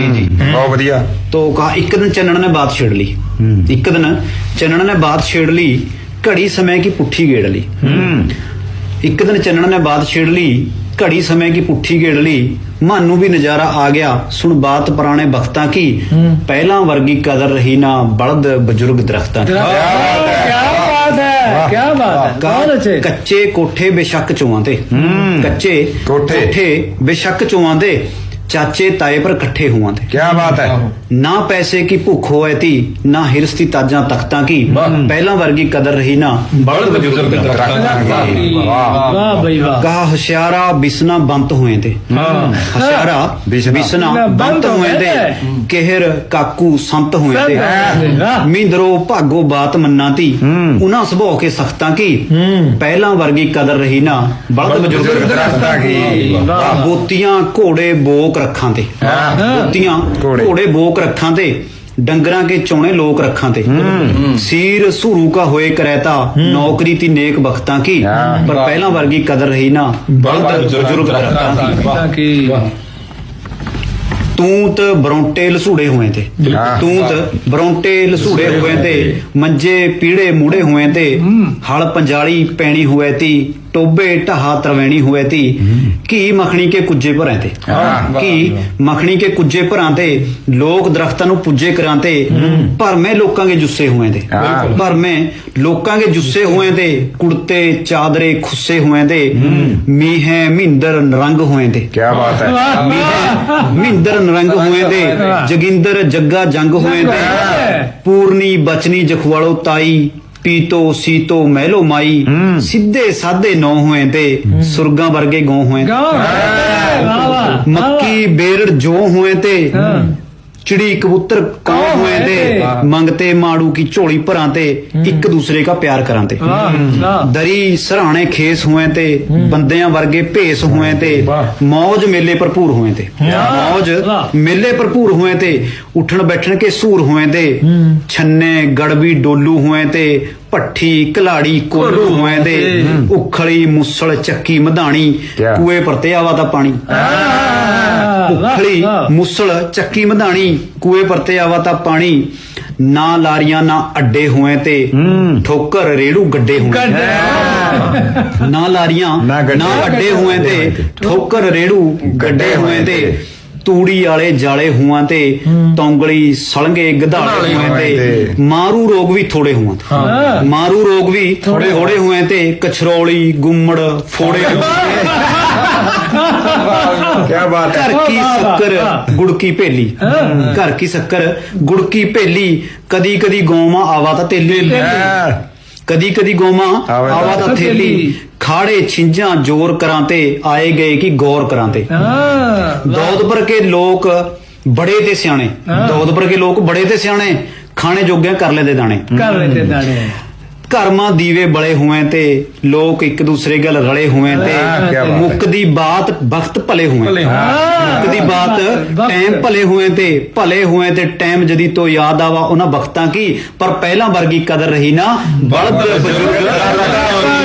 ਬਹੁਤ ਵਧੀਆ। ਤੋ ਕਹਾ ਇੱਕ ਦਿਨ ਚੰਨਣ ਨੇ ਬਾਤ ਛੇੜ ਲਈ। ਇੱਕ ਦਿਨ ਚੰਨਣ ਨੇ ਬਾਤ ਛੇੜ ਲਈ ਘੜੀ ਸਮੇਂ ਕੀ ਪੁੱਠੀ ਗੇੜ ਲਈ। ਇੱਕ ਦਿਨ ਚੰਨਣ ਨੇ ਬਾਤ ਛੇੜ ਲਈ ਘੜੀ ਸਮੇਂ ਕੀ ਪੁੱਠੀ ਗੇੜ ਲਈ। ਮਾਨੂੰ ਵੀ ਨਜ਼ਾਰਾ ਆ ਗਿਆ। ਸੁਣ ਬਾਤ ਪੁਰਾਣੇ ਵਕਤਾਂ ਕੀ। ਪਹਿਲਾਂ ਵਰਗੀ ਕਦਰ ਰਹੀ ਨਾ ਬਲਦ ਬਜ਼ੁਰਗ ਦਰਖਤਾਂ ਕੀ ਬਾਤ ਹੈ। ਕੀ ਬਾਤ ਹੈ। ਕੱਚੇ ਕੋਠੇ ਬੇਸ਼ੱਕ ਚੋਆਂ ਤੇ। ਕੱਚੇ ਕੋਠੇ। ਬੇਸ਼ੱਕ ਚੋਆਂ ਤੇ। ਚਾਚੇ ਤਾਏ ਪਰ ਇਕੱਠੇ ਹੋਵਾਂ ਤੇ ਕੀ ਬਾਤ ਹੈ ਨਾ ਪੈਸੇ ਕੀ ਭੁੱਖ ਹੋਏ ਤੀ ਨਾ ਹਿਰਸ ਦੀ ਤਾਜਾਂ ਤਖਤਾਂ ਕੀ ਪਹਿਲਾਂ ਵਰਗੀ ਕਦਰ ਰਹੀ ਨਾ ਬਲਦ ਬਜ਼ੁਰਗ ਦਰਖਤਾਂ ਵਾਹ वाह भाई वाह ਕਹਾ ਹੁਸ਼ਿਆਰਾ ਬਿਸਨਾ ਬੰਤ ਹੋਏ ਤੇ ਹੁਸ਼ਿਆਰਾ ਬਿਸਨਾ। ਬਿਸਨਾ ਬੰਤ ਹੋਏ ਤੇ ਕਿਹਰ ਕਾਕੂ ਸੰਤ ਹੋਏ ਤੇ वाह ਮੀਂਦਰੋ ਭਾਗੋ ਬਾਤ ਮੰਨਾ ਤੀ ਉਹਨਾਂ ਸੁਭਾਅ ਕੇ ਸਖਤਾਂ ਕੀ ਪਹਿਲਾਂ ਵਰਗੀ ਕਦਰ ਰਹੀ ਨਾ ਬਲਦ ਬਜ਼ੁਰਗ ਬਜ਼ੁਰਗ ਦਰਖਤਾਂ ਕੀ वाह ਬੋਤੀਆਂ ਘੋੜੇ ਬੋਕ ਰੱਖਾਂ ਤੇ। ਹਾਂ। ਬੋਤੀਆਂ ਘੋੜੇ। ਬੋਕ ਰੱਖਾਂ ਤੇ ਡੰਗਰਾਂ ਕੇ ਚੋਣੇ ਲੋਕ ਰੱਖਾਂ ਤੇ। ਸੀਰ ਸੂਰੂ ਕਾ ਹੋਏ ਕਰੈਤਾ ਨੌਕਰੀ ਤੀ ਨੇਕ ਬਖਤਾਂ ਕੀ। ਪਰ ਪਹਿਲਾਂ ਵਰਗੀ ਕਦਰ ਰਹੀ ਨਾ। ਬਲਦ ਬਜ਼ੁਰਗ ਦੀ की ਤੂਤ ਬਰੌਂਟੇ ਲਸੂੜੇ ਹੋਏ ਤੇ। ਤੂਤ ਬਰੌਂਟੇ ਲਸੂੜੇ ਹੋਏ ਤੇ। ਮੰਜੇ ਪੀੜੇ ਮੂੜੇ ਹੋਏ ਤੇ। ਹਲ ਪੰਜਾਲੀ ਪੈਣੀ ਹੋਏ ਤੀ। ਟੋਬੇ ਢਹਾ ਤਰਵੈਣੀ ਹੋਏ ਤੀ ਘੀ ਮੱਖਣੀ ਕੇ ਕੁੱਜੇ ਭਰਾਂ ਤੇ। ਘੀ ਮੱਖਣੀ ਕੇ ਕੁੱਜੇ ਭਰਾਂ ਤੇ ਲੋਕ ਦਰਖਤਾਂ ਨੂੰ ਪੁੱਜੇ ਕਰਾਂ ਤੇ ਭਰਮੇ ਲੋਕਾਂ ਦੇ ਜੁੱਸੇ ਹੋਏ ਤੇ। ਭਰਮੇ ਲੋਕਾਂ ਦੇ ਜੁੱਸੇ ਹੋਏ ਤੇ ਕੁੜਤੇ ਚਾਦਰੇ ਖੁੱਸੇ ਹੋਏ ਤੇ ਮੀਹੇ ਮਹਿੰਦਰ ਰੰਗ ਹੋਏ ਤੇ। ਕੀ ਬਾਤ ਹੈ। ਮਹਿੰਦਰ ਨਰੰਗ ਹੋਏ ਦੇ ਜਗਿੰਦਰ ਜੱਗਾ ਜੰਗ ਹੋਏ ਦੇ ਪੂਰਨੀ ਬਚਨੀ ਜਖਵਾਲੋ ਤਾਈ ਪੀਤੋ ਸੀਤੋ ਮਹਿਲੋ ਮਾਈ ਸਿੱਧੇ ਸਾਦੇ ਨੌ ਹੋਏ ਤੇ ਸੁਰਗਾਂ ਵਰਗੇ ਗੋ ਹੋਏ। ਮੱਕੀ ਬੇਰੜ ਜੋ ਹੋਏ ਤੇ ਚਿੜੀ ਕਬੂਤਰ ਕਾਂ ਹੋਏ ਤੇ ਮੰਗਤੇ ਮਾੜੂ ਕੀ ਝੋਲੀ ਭਰਾਂ ਤੇ ਇੱਕ ਦੂਸਰੇ ਦਾ ਪਿਆਰ ਕਰਾਂ ਤੇ। ਦਰੀ ਸਰਾਣੇ ਖੇਸ ਹੋਏ ਤੇ ਬੰਦਿਆਂ ਵਰਗੇ ਭੇਸ ਹੋਏ ਤੇ ਮੌਜ ਮੇਲੇ ਭਰਪੂਰ ਹੋਏ ਤੇ। ਮੌਜ ਮੇਲੇ ਭਰਪੂਰ ਹੋਏ ਤੇ ਉੱਠਣ ਬੈਠਣ ਕੇ ਸੂਰ ਹੋਏ ਤੇ ਛੰਨੇ ਗੜਬੀ ਡੋਲੂ ਹੋਏ ਤੇ ਭੱਠੀ ਕਲਾੜੀ ਕੋਲੂ ਹੋਏ ਤੇ ਉਖਲੀ ਮੁਸਲ ਚੱਕੀ ਮਧਾਣੀ ਕੂਏ ਪਰਤੇ ਆਵਾ ਦਾ ਪਾਣੀ। ਉਖਲੀ ਮੁਸਲ ਚੱਕੀ ਮਧਾਣੀ ਕੂਏ ਪਰਤੇ ਆਵਾ ਤਾਂ ਪਾਣੀ ਨਾ ਲਾਰੀਆਂ ਨਾ ਅੱਡੇ ਹੋਏ ਤੇ ਠੋਕਰ ਰੇੜੂ ਗੱਡੇ ਹੋਏ ਨਾ ਲਾਰੀਆਂ ਨਾ ਅੱਡੇ ਹੋਏ ਤੇ ਠੋਕਰ ਰੇੜੂ ਗੱਡੇ ਹੋਏ ਤੇ ਤੂੜੀ ਵਾਲੇ ਜਾਲੇ ਹੁਆਂ ਤੇ ਤੌਂਗਲੀ ਸਲੰਗੇ ਗਧਾਲੇ ਹੋਏ ਤੇ ਮਾਰੂ ਰੋਗ ਵੀ ਥੋੜੇ ਹੁਆਂ ਤੇ। ਮਾਰੂ ਰੋਗ ਵੀ ਥੋੜੇ ਥੋੜੇ ਹੋਏ ਤੇ ਕਛਰੋਲੀ ਗੁੰਮੜ ਫੋੜੇ ਹੋਏ ਕੀ ਬਾਤ ਹੈ। ਘਰ ਕੀ ਸ਼ੱਕਰ ਗੁੜ ਭੇਲੀ। ਘਰ ਕੀ ਸ਼ੱਕਰ ਗੁੜ ਭੇਲੀ। ਕਦੀ ਕਦੀ ਗੋਮਾ ਆਵਾ ਤਾਂ ਤੇਲੀ। ਕਦੀ ਕਦੀ ਗੋਮਾ ਆਵਾ ਤਾਂ ਥੇਲੀ ਖਾੜੇ ਛਿੰਜਾਂ ਜ਼ੋਰ ਕਰਾਂ ਤੇ ਆਏ ਗਏ ਕਿ ਗੌਰ ਕਰਾਂ ਤੇ। ਦੌਦਪੁਰ ਕੇ ਲੋਕ ਬੜੇ ਤੇ ਸਿਆਣੇ। ਦੌਦਪੁਰ ਕੇ ਲੋਕ ਬੜੇ ਤੇ ਸਿਆਣੇ। ਖਾਣੇ ਜੋਗਿਆ ਕਰ ਲੈਂਦੇ ਦਾਣੇ। ਕਰ ਲੈਂਦੇ ਦਾਣੇ। ਕਰਮਾਂ ਦੀਵੇ ਬਲੇ ਹੋਵੇਂ ਤੇ ਲੋਕ ਇੱਕ ਦੂਸਰੇ ਗੱਲ ਰਲੇ ਹੋਵੇਂ ਤੇ ਬਾਤ ਹੈ। ਬਾਤ ਵਕਤ ਭਲੇ ਹੋਵੇਂ ਮੁੱਕਦੀ ਬਾਤ ਟਾਈਮ ਭਲੇ ਹੋਵੇਂ ਤੇ ਭਲੇ ਹੋਵੇਂ ਤੇ ਟਾਈਮ ਜਦੀ ਤੋਂ ਯਾਦ ਆਵਾ ਉਹਨਾਂ ਵਕਤਾਂ ਕੀ? ਪਰ ਪਹਿਲਾਂ ਵਰਗੀ ਕਦਰ ਰਹੀ ਨਾ ਬਲਦ ਬਜ਼ੁਰਗ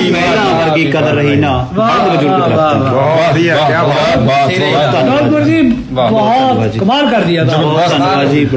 ਪਹਿਲਾਂ ਵਰਗੀ ਕਦਰ ਰਹੀ ਨਾ ਬਲਦ ਬਜ਼ੁਰਗ ਬਹੁਤ ਵਧੀਆ ਕੀ ਬਾਤ। ਬਹੁਤ ਧੰਨਵਾਦ। ਜੀ। ਬਹੁਤ ਕਮਾਲ ਕਰ ਦਿਆ ਧੰਨਵਾਦ ਜੀ।